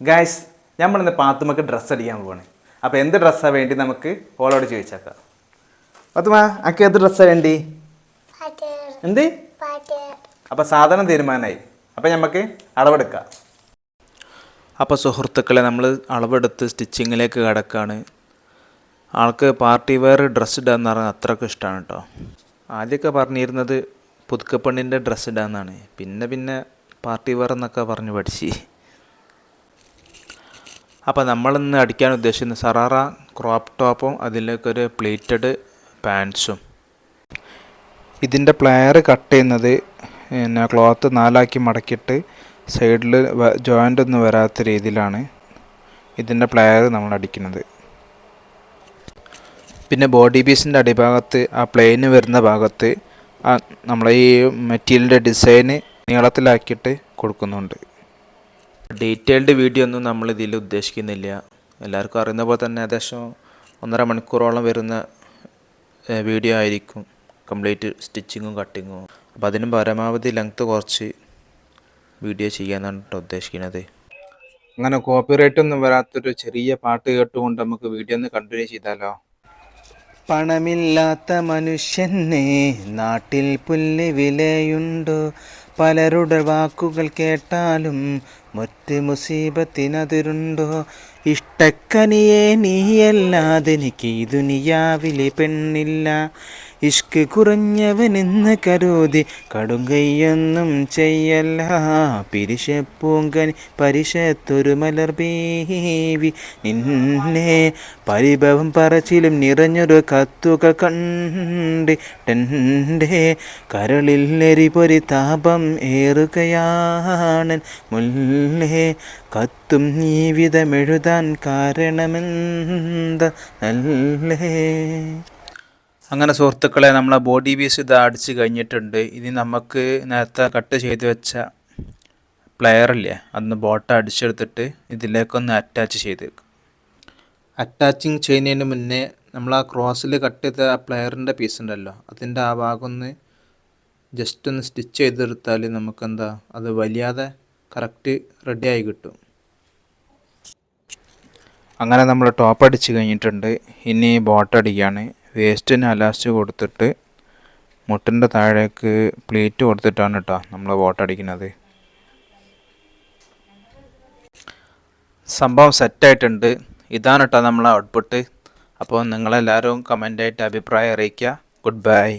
Guys നമ്മളിന്ന് പാത്തുമ്മക്ക് dress അടിക്കാൻ പോവാണ്. അപ്പോൾ എന്ത് ഡ്രസ്സാണ് വേണ്ടി നമുക്ക് ഓളോട് ചോദിച്ചേക്കാം. പാത്തുമ്മ അക്ക എന്ത് ഡ്രസ്സാണ് വേണ്ടി? എന്ത്? അപ്പോൾ സാധനം തീരുമാനമായി അപ്പോൾ നമുക്ക് അളവെടുക്കാം. അപ്പോൾ സുഹൃത്തുക്കളെ നമ്മൾ അളവെടുത്ത് സ്റ്റിച്ചിങ്ങിലേക്ക് കിടക്കാണ്. ആൾക്ക് പാർട്ടി വെയർ ഡ്രസ്സ് ഇടാന്ന് പറഞ്ഞാൽ അത്രയ്ക്ക് ഇഷ്ടമാണ് കേട്ടോ ആദ്യമൊക്കെ പറഞ്ഞിരുന്നത് പുതുക്കപ്പെണ്ണിന്റെ ഡ്രസ്സ് ഇടാന്നാണ്. പിന്നെ പിന്നെ പാർട്ടി വെയർ എന്നൊക്കെ പറഞ്ഞ് പഠിച്ച്. അപ്പോൾ നമ്മളിന്ന് അടിക്കാൻ ഉദ്ദേശിക്കുന്ന സറാറ ക്രോപ്പ് ടോപ്പും അതിലേക്ക് ഒരു പ്ലേറ്റഡ് പാൻസും. ഇതിന്റെ പ്ലെയർ കട്ട് ചെയ്യുന്നത് പിന്നെ ക്ലോത്ത് നാലാക്കി മടക്കിയിട്ട് സൈഡിൽ ജോയിന്റ് ഒന്നും വരാത്ത രീതിയിലാണ് ഇതിന്റെ പ്ലെയർ നമ്മൾ അടിക്കുന്നത്. പിന്നെ ബോഡി പീസിന്റെ അടിഭാഗത്ത് ആ പ്ലെയിന് വരുന്ന ഭാഗത്ത് നമ്മൾ ഈ മെറ്റീരിയലിന്റെ ഡിസൈന് നീളത്തിലാക്കിയിട്ട് കൊടുക്കുന്നുണ്ട്. ഡീറ്റെയിൽഡ് വീഡിയോ ഒന്നും നമ്മൾ ഇതിൽ ഉദ്ദേശിക്കുന്നില്ല. എല്ലാവർക്കും അറിയുന്ന പോലെ തന്നെ ഏകദേശം ഒന്നര മണിക്കൂറോളം വരുന്ന വീഡിയോ ആയിരിക്കും. കംപ്ലീറ്റ് സ്റ്റിച്ചിങ്ങും കട്ടിങ്ങും. അപ്പോൾ അതിന് പരമാവധി ലെങ്ത്ത് കുറച്ച് വീഡിയോ ചെയ്യാനാണ് കേട്ടോ ഉദ്ദേശിക്കുന്നത്. അങ്ങനെ കോപ്പിറൈറ്റ് ഒന്നും വരാത്തൊരു ചെറിയ പാട്ട് കേട്ടുകൊണ്ട് നമുക്ക് വീഡിയോ ഒന്ന് കണ്ടിന്യൂ ചെയ്താലോ? പണമില്ലാത്ത മനുഷ്യനെ നാട്ടിൽ പുല്ല് വിലയുണ്ടോ? പലരുടെ വാക്കുകൾ കേട്ടാലും മറ്റ് മുസീബത്തിനതിരുണ്ടോ? ഇഷ്ടക്കനിയെ നീയല്ലാതെ എനിക്ക് ദുനിയാവിലെ പെണ്ണില്ല. ഇഷ്ക് കുറഞ്ഞവനെന്ന് കരുതി കടുങ്കയ്യൊന്നും ചെയ്യല്ല. പിരിശപ്പൂങ്കനി പരിശത്തൊരു മലർ ബേവി നിന്നെ പരിഭവം പറച്ചിലും നിറഞ്ഞൊരു കത്തുകൾ കണ്ടിട്ടെന്റെ കരളിൽ എരിപൊരി താപം ഏറുകയാണൻ മുല്ലേ കത്തും ജീവിതമെഴുതാൻ കാരണമെന്ത നല്ലേ? അങ്ങനെ സുഹൃത്തുക്കളെ നമ്മളെ ബോഡി പീസ് ഇത് അടിച്ച് കഴിഞ്ഞിട്ടുണ്ട്. ഇനി നമുക്ക് നേരത്തെ കട്ട് ചെയ്ത് വെച്ച പ്ലെയറില്ലേ അന്ന് ബോട്ട അടിച്ചെടുത്തിട്ട് ഇതിലേക്കൊന്ന് അറ്റാച്ച് ചെയ്തേക്കും. അറ്റാച്ചിങ് ചെയ്യുന്നതിന് മുന്നേ നമ്മൾ ആ ക്രോസിൽ കട്ട് ചെയ്ത ആ പ്ലെയറിന്റെ പീസ് ഉണ്ടല്ലോ അതിന്റെ ആ ഭാഗം ഒന്ന് ജസ്റ്റ് ഒന്ന് സ്റ്റിച്ച് ചെയ്തെടുത്താൽ നമുക്കെന്താ അത് വലിയാതെ കറക്റ്റ് റെഡിയായി കിട്ടും. അങ്ങനെ നമ്മൾ ടോപ്പ് അടിച്ച് കഴിഞ്ഞിട്ടുണ്ട്. ഇനി ബോട്ട് അടിക്കുകയാണ് വേസ്റ്റിന് അലാസ്റ്റ് കൊടുത്തിട്ട് മുട്ടിന്റെ താഴേക്ക് പ്ലേറ്റ് കൊടുത്തിട്ടാണ് കേട്ടോ നമ്മൾ ബോട്ട് അടിക്കുന്നത്. സംഭവം സെറ്റായിട്ടുണ്ട് ഇതാണ് കേട്ടോ നമ്മളെ ഔട്ട്പുട്ട് അപ്പോൾ നിങ്ങളെല്ലാവരും കമന്റായിട്ട് അഭിപ്രായം അറിയിക്കുക. Good bye